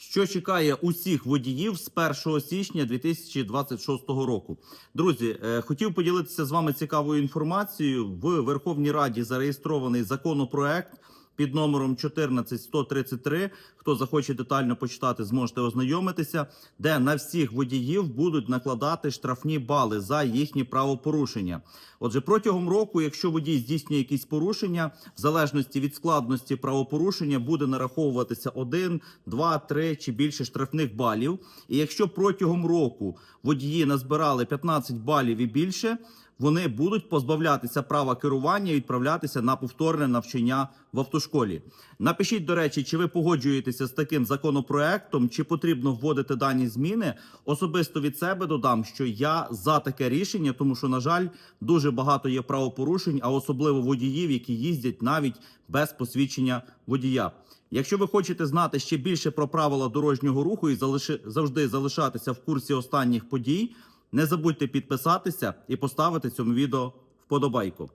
що чекає усіх водіїв з 1 січня 2026 року. Друзі, е, хотів поділитися з вами цікавою інформацією. В Верховній Раді зареєстрований законопроект. Під номером 14133, хто захоче детально почитати, зможете ознайомитися, де на всіх водіїв будуть накладати штрафні бали за їхні правопорушення. Отже, протягом року, якщо водій здійснює якісь порушення, в залежності від складності правопорушення буде нараховуватися 1, 2, 3 чи більше штрафних балів. І якщо протягом року водії назбирали 15 балів і більше, вони будуть позбавлятися права керування і відправлятися на повторне навчання в автошколі. Напишіть, до речі, чи ви погоджуєтеся з таким законопроектом, чи потрібно вводити дані зміни. Особисто від себе додам, що я за таке рішення, тому що, на жаль, дуже багато є правопорушень, а особливо водіїв, які їздять навіть без посвідчення водія. Якщо ви хочете знати ще більше про правила дорожнього руху і завжди залишатися в курсі останніх подій, не забудьте підписатися і поставити цьому відео вподобайку.